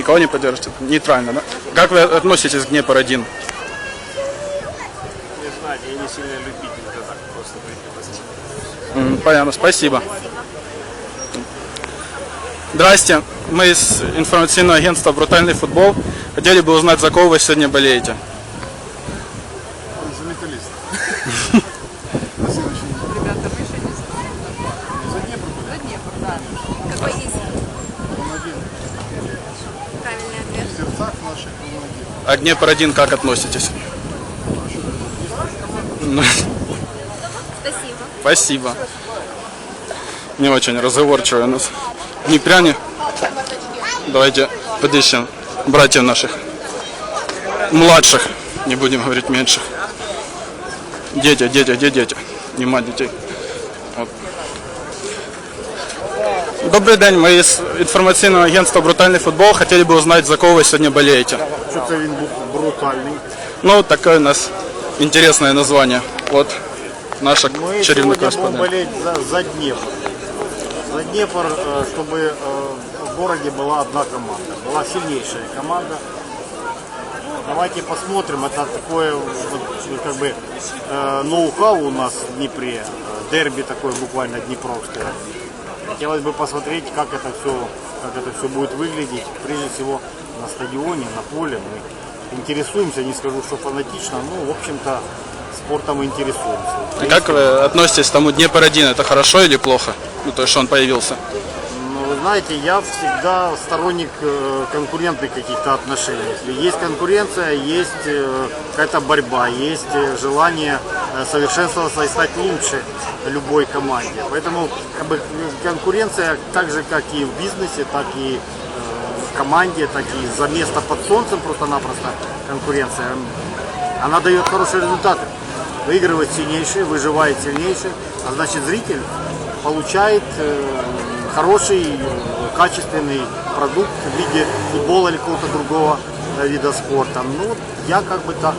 Никого не поддержите? Нейтрально, да? Как вы относитесь к Днепр-1? Не знаю, я не сильно любитель, это так просто. М, Понятно, спасибо. Здрасте, мы из информационного агентства «Брутальный футбол». Хотели бы узнать, за кого вы сегодня болеете. За металлист. На следующий день. Ребята, вы еще не знаете? За Днепр были? За Днепр, да. Какой есть Он один. правильный ответ? В сердцах наших он один. А к Днепр-1 как относитесь? Ну, Спасибо. Спасибо. Не очень разговорчивые у нас. Днепряне. Давайте подыщем братьев наших. Младших. Не будем говорить меньших. Дети, дети, где дети? Нема детей. Добрий день, ми із інформаційного агентства Брутальний футбол хотіли б узнати, за кого ви сьогодні болеєте. Що це він був брутальний. Ну, такое у нас интересное название. Вот наша Мы чарівна сегодня будем кореспондент. болеть за, за Днепр. За Днепр, э, чтобы э, в городе была одна команда. Была сильнейшая команда. Давайте посмотрим. Это такое вот, как бы э, ноу-хау у нас в Днепре. Э, Дерби такое буквально днепровское. Хотелось бы посмотреть, как это все, как это все будет выглядеть. Прежде всего на стадионе, на поле. Мы интересуемся, не скажу, что фанатично, но в общем-то спортом интересуемся. А как вы относитесь к тому Днепр-1? Это хорошо или плохо? Ну, то есть, что он появился. Знаете, я всегда сторонник э, конкурентных каких-то отношений. Есть конкуренция, есть э, какая-то борьба, есть э, желание совершенствоваться и стать лучше любой команде. Поэтому как бы, конкуренция, так же как и в бизнесе, так и в команде, так и за место под солнцем просто-напросто конкуренция, она дает хорошие результаты. Выигрывает сильнейший, выживает сильнейший, а значит зритель получает хороший, качественный продукт в виде футбола или какого-то другого э, вида спорта. Ну, я как бы так,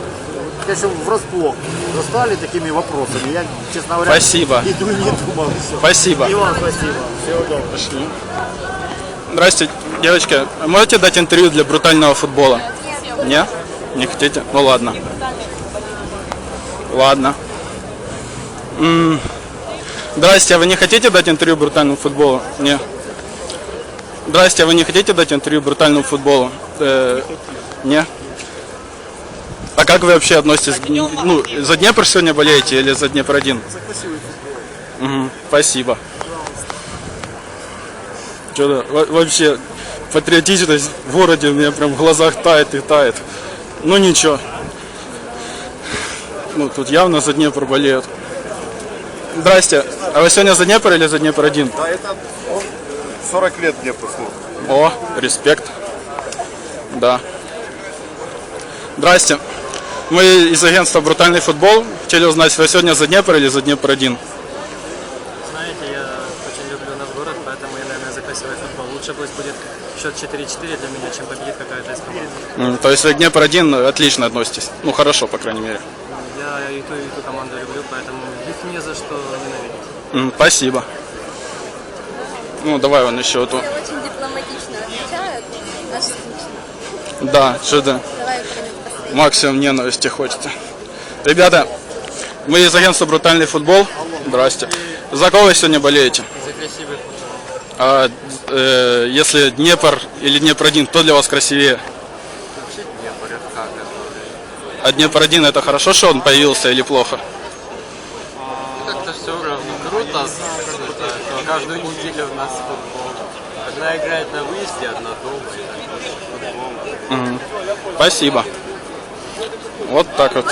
конечно, врасплох застали такими вопросами. Я, честно говоря, Спасибо. иду не думал. Все. Спасибо. И вам спасибо. Всего доброго. Пошли. Здрасте, девочки. Можете дать интервью для брутального футбола? Не? Не хотите? Ну ладно. Ладно. М, Здрасте, а вы не хотите дать интервью брутальному футболу? Не. Здрасте, а вы не хотите дать интервью брутальному футболу? Э, не. А как вы вообще относитесь? Ну, за Днепр сегодня болеете или за Днепр один? Мгм, спасибо. Что-то во- вообще патриотичность в городе у меня прям в глазах тает и тает. Ну ничего. Ну тут явно за Днепр болеют. Здрасте. А вы сегодня за Днепр или за Днепр один? Да, это он 40 лет Днепр служит. О, респект. Да. Здрасте. Мы из агентства «Брутальный футбол». Хотели узнать, вы сегодня за Днепр или за Днепр один? Знаете, я очень люблю наш город, поэтому я, наверное, за красивый футбол. Лучше пусть будет счет 4-4 для меня, чем победит какая-то из команд. М, То есть вы к Днепр один отлично относитесь? Ну хорошо, по крайней мере. Я и ту, и ту команду люблю, поэтому не за что ненавидеть. Спасибо. Ну, давай вон еще эту. Очень дипломатично отвечают. Да, примем последний. максимум ненависти хочется. Ребята, мы из агентства «Брутальный футбол». Здрасте. За кого вы сегодня болеете? За красивый футбол. А э, если Днепр или Днепр один, кто для вас красивее? Вообще Днепр, это как это? А Днепр один это хорошо, что он появился или плохо? Равно. Круто, что каждую неделю у нас футбол. Одна играет на выезде, одна дома. Спасибо. Вот. Так вот.